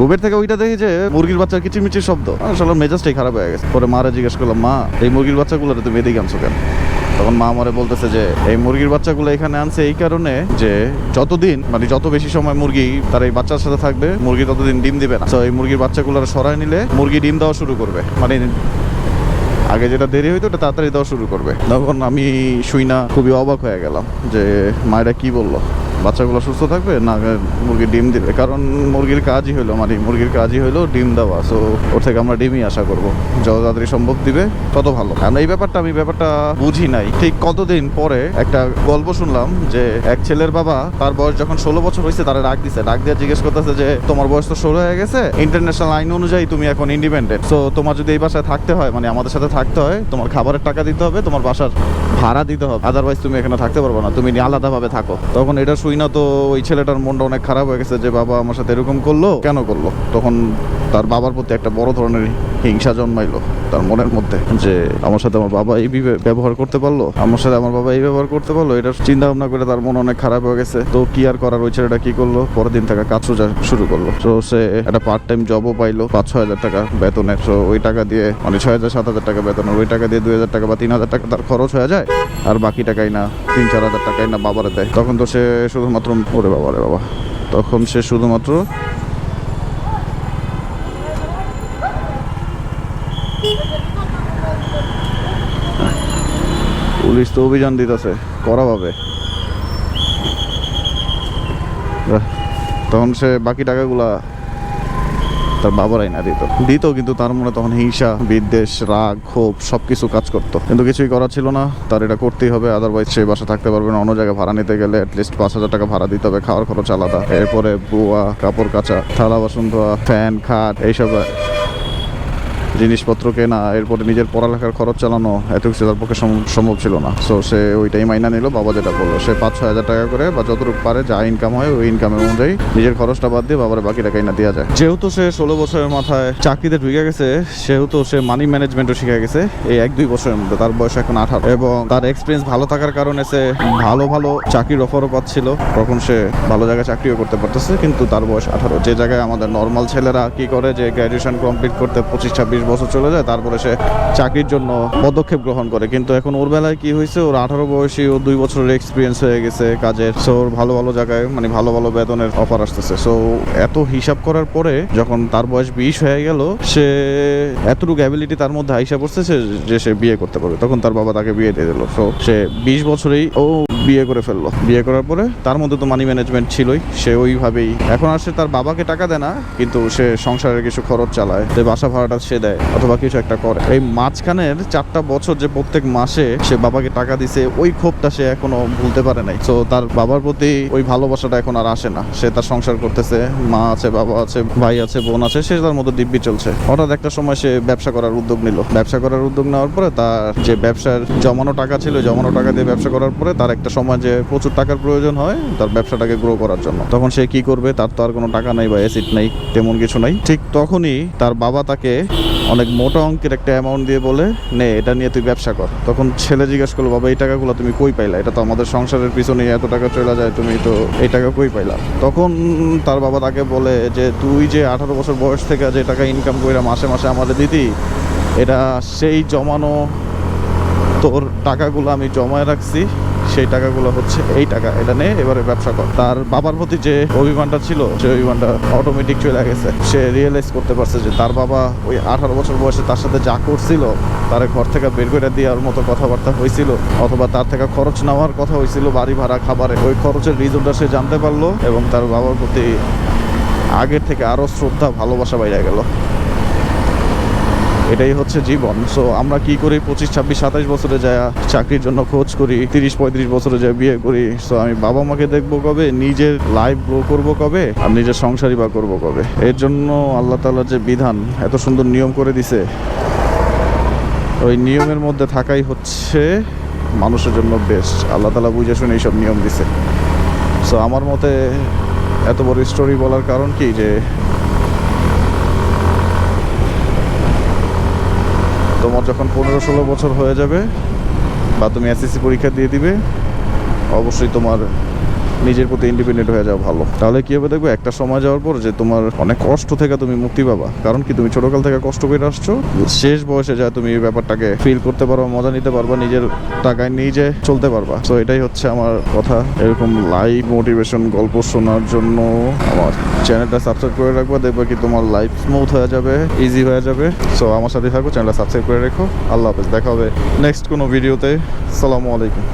ঘুমের থেকে ওইটা দেখি যে মুরগির বাচ্চার কিচিরমিচির শব্দ। আসলে মেজাজটাই খারাপ হয়ে গেছে। পরে মারে জিজ্ঞেস করলাম, মা, এই মুরগির বাচ্চাগুলো তুমি এদিকে আনছো কেন? তখন মা আমারে বলতেছে যে, এই মুরগির বাচ্চাগুলো এখানে আনছে এই কারণে যে যতদিন মানে যত বেশি সময় মুরগি তার এই বাচ্চার সাথে থাকবে, মুরগি ততদিন ডিম দিবে না। তো এই মুরগির বাচ্চাগুলো সরাই নিলে মুরগি ডিম দেওয়া শুরু করবে। মানে আগে যেটা দেরি হইতো, ওটা তাড়াতাড়ি দেওয়া শুরু করবে। তখন আমি শুই না খুবই অবাক হয়ে গেলাম যে মায়েরা কি বলল? বাচ্চাগুলো সুস্থ থাকবে না মুরগি ডিম দিবে? কারণ মুরগির কাজই হলো মানে মুরগির কাজই হলো ডিম দেওয়া। সো ওর থেকে আমরা ডিমই আশা করব। যত তাড়াতাড়ি সম্ভব দিবে, তত ভালো। কারণ এই ব্যাপারটা আমি, ব্যাপারটা বুঝি নাই। ঠিক কতদিন পরে একটা গল্প শুনলাম যে, এক ছেলের বাবা তার বয়স যখন ষোলো বছর হয়েছে, তারা ডাক দিছে। ডাক দিয়ে জিজ্ঞেস করতেছে যে, তোমার বয়স তো ষোলো হয়ে গেছে? ইন্টারন্যাশনাল আইন অনুযায়ী তুমি এখন ইন্ডিপেন্ডেন্ট সো তোমার যদি এই বাসায় থাকতে হয় মানে আমাদের সাথে থাকতে হয়, তোমার খাবারের টাকা দিতে হবে, তোমার বাসার ভাড়া দিতে হবে। আদারওয়াইজ তুমি এখানে থাকতে পারবে না। তুমি আলাদাভাবে থাকো। তখন এটা শুই না তো ওই ছেলেটার মনটা অনেক খারাপ হয়ে গেছে যে বাবা আমার সাথে এরকম করল? কেন করল? তখন তার বাবার প্রতি একটা বড় ধরনের হিংসা জন্মাইলো তার মনের মধ্যে যে আমার সাথে আমার বাবা এই ব্যবহার করতে পারল, আমার সাথে আমার বাবা এই ব্যবহার করতে পারল এটা চিন্তা ভাবনা করে তার মন অনেক খারাপ হয়ে গেছে। তো কি আর করার, ওই ছেলেটা কি করল? পরের দিন থেকে কাজ খোঁজা শুরু করল। তো সে একটা পার্ট টাইম জবও পাইলো পাঁচ ছয় হাজার টাকা বেতনের। তো ওই টাকা দিয়ে মানে ছয় হাজার, সাত হাজার টাকা বেতনের, ওই টাকা দিয়ে দুই হাজার টাকা বা তিন হাজার টাকা তার খরচ হয়ে যায়, আর বাকি টাকাই না তিন চার হাজার টাকাই না বাবারে দেয়। তখন তো সে শুধুমাত্র, ওরে বাবারে বাবা, তখন সে শুধুমাত্র পুলিশ তো অভিযান দিতেছে করা আহ, তখন সে বাকি টাকাগুলা তার বাবারাই না দিত। দিত কিন্তু তার মনে তখন হিংসা বিদ্বেষ রাগ ক্ষোভ সবকিছু কাজ করতো। কিন্তু কিছুই করার ছিল না তার এটা করতেই হবে আদারওয়াইজ সে বাসা থাকতে পারবে না অন্য জায়গায় ভাড়া নিতে গেলে অ্যাটলিস্ট পাঁচ হাজার টাকা ভাড়া দিতে হবে খাওয়ার খরচ আলাদা। এরপরে বুয়া কাপড় কাচা থালা বাসন ধোয়া ফ্যান খাট এইসব জিনিসপত্র কেনা, এরপরে নিজের পড়ালেখার খরচ চালানো, এত কিছু তার পক্ষে সম্ভব ছিল না। সো সে ওইটাই মাইনা নিল, বাবা যেটা বলল, সে পাঁচ ছয় হাজার টাকা করে বা যতটুকু পারে যা ইনকাম হয়, ওই ইনকামের অনুযায়ী নিজের খরচটা বাদ দিয়ে বাবার বাকি টাকা না দেওয়া যায়। যেহেতু সে ষোলো বছরের মাথায় চাকরিতে ঢুকে গেছে, সেহেতু সে মানি ম্যানেজমেন্টও শিখে গেছে, এই এক দুই বছরের মধ্যে, তার বয়স এখন আঠারো। এবং তার এক্সপিরিয়েন্স ভালো থাকার কারণে সে ভালো ভালো চাকরির অফারও পাচ্ছিল। তখন সে ভালো জায়গায় চাকরিও করতে পারতেছে, কিন্তু তার বয়স আঠারো। যে জায়গায় আমাদের নর্মাল ছেলেরা কি করে যে গ্র্যাজুয়েশন কমপ্লিট করতে পঁচিশ, ছাব্বিশ বছর চলে যায়, তারপরে সে চাকরির জন্য পদক্ষেপ গ্রহণ করে। কিন্তু এখন ওর বেলায় কি হয়েছে? ওর আঠারো বয়সী ও দুই বছরের এক্সপিরিয়েন্স হয়ে গেছে কাজের। সো ওর ভালো ভালো জায়গায় মানে ভালো ভালো বেতনের অফার আসতেছে। সো এত হিসাব করার পরে যখন তার বয়স বিশ হয়ে গেল, সে এতটুকু অ্যাবিলিটি তার মধ্যে আইসা পড়ছে যে সে বিয়ে করতে পারবে। তখন তার বাবা তাকে বিয়ে দিয়ে দিল। সো সে বিশ বছরেই ও বিয়ে করে ফেলল। বিয়ে করার পরে তার মধ্যে তো মানি ম্যানেজমেন্ট ছিলই, সে ওইভাবেই। এখন আর সে তার বাবাকে টাকা দেয় না, কিন্তু সে সংসারের কিছু খরচ চালায়। বাসা ভাড়াটা সে দেয়। অথবা কিছু একটা করে। এই মাঝখানের চারটা বছর যে প্রত্যেক মাসে সে বাবাকে টাকা দিছে, ওই ক্ষোভটা সে এখনও ভুলতে পারে নাই। তো তার বাবার প্রতি ওই ভালোবাসাটা এখন আর আসে না। সে তার সংসার করতেছে, মা আছে, বাবা আছে, ভাই আছে, বোন আছে, সে তার মতো দিব্যি চলছে। হঠাৎ একটা সময় সে ব্যবসা করার উদ্যোগ নিল। ব্যবসা করার উদ্যোগ নেওয়ার পরে তার যে ব্যবসার জমানো টাকা ছিল, জমানো টাকা দিয়ে ব্যবসা করার পরে তার একটা সময় যে প্রচুর টাকার প্রয়োজন হয়, তার ব্যবসাটাকে গ্রো করার জন্য। তখন সে কি করবে, তার তো আর কোনো টাকা নেই বা অ্যাসিড নেই, তেমন কিছু নাই। ঠিক তখনই তার বাবা তাকে অনেক মোটা অঙ্কের একটা অ্যামাউন্ট দিয়ে বলে, নে, এটা নিয়ে তুই ব্যবসা কর। তখন ছেলে জিজ্ঞাসা করল, বাবা, এই টাকাগুলো তুমি কই পাইলা? এটা তো আমাদের সংসারের পিছনে এত টাকা চলে যায়, তুমি তো এই টাকা কই পাইলা? তখন তার বাবা তাকে বলে যে, তুই যে আঠারো বছর বয়স থেকে যে টাকা ইনকাম করে মাসে মাসে আমাদের দিতি, এটা সেই জমানো তোর টাকাগুলো আমি জমায় রাখছি সেই টাকাগুলো হচ্ছে এই টাকা, এটা নে এবারে ব্যবসা কর। তার বাবার প্রতি যে অভিমানটা ছিল সেই অভিমানটা অটোমেটিক চলে গেছে। সে রিয়েলাইজ করতে পারছে যে তার বাবা ওই আঠারো বছর বয়সে তার সাথে যা করছিল, তার ঘর থেকে বের করে দেওয়ার মতো কথাবার্তা হয়েছিল, অথবা তার থেকে খরচ নেওয়ার কথা হয়েছিল, বাড়ি ভাড়া, খাবারে। ওই খরচের রিজনটা সে জানতে পারল এবং তার বাবার প্রতি আগের থেকে আরও শ্রদ্ধা, ভালোবাসা বাইরে গেল। এটাই হচ্ছে জীবন। সো আমরা কি করি? পঁচিশ, ছাব্বিশ, সাতাশ বছরে যায় চাকরির জন্য খোঁজ করি, তিরিশ, পঁয়ত্রিশ বছরে যায় বিয়ে করি সো আমি বাবা মাকে দেখব কবে? নিজের লাইফ গ্রো করব কবে? আর নিজের সংসারই বা করব কবে? এর জন্য আল্লাহ তালার যে বিধান, এত সুন্দর নিয়ম করে দিছে। ওই নিয়মের মধ্যে থাকাই হচ্ছে মানুষের জন্য বেস্ট আল্লাহ তালা বুঝে শুনে এইসব নিয়ম দিছে। সো আমার মতে এত বড় স্টোরি বলার কারণ কি? যে তোমার যখন পনেরো ষোলো বছর হয়ে যাবে বা তুমি এসএসসি পরীক্ষা দিয়ে দিবে, অবশ্যই তোমার নিজের প্রতি ইন্ডিপেন্ডেন্ট হয়ে যাওয়া ভালো। তাহলে কি হবে দেখবে? একটা সময় যাওয়ার পর যে তোমার অনেক কষ্ট থেকে তুমি মুক্তি পাবা। কারণ কি তুমি ছোটকাল থেকে কষ্ট করে আসছো, শেষ বয়সে যা তুমি এই ব্যাপারটাকে ফিল করতে পারবা, মজা নিতে পারবা, নিজের টাকায় নিজে চলতে পারবা। তো এটাই হচ্ছে আমার কথা। এরকম লাইভ মোটিভেশন গল্প শোনার জন্য আমার চ্যানেলটা সাবস্ক্রাইব করে রাখবা। দেখবা কি তোমার লাইফ স্মুথ হয়ে যাবে ইজি হয়ে যাবে। সো আমার সাথে থাকো চ্যানেলটা সাবস্ক্রাইব করে রেখো। আল্লাহ হাফেজ। দেখা হবে নেক্সট কোনো ভিডিওতে সালামু আলাইকুম।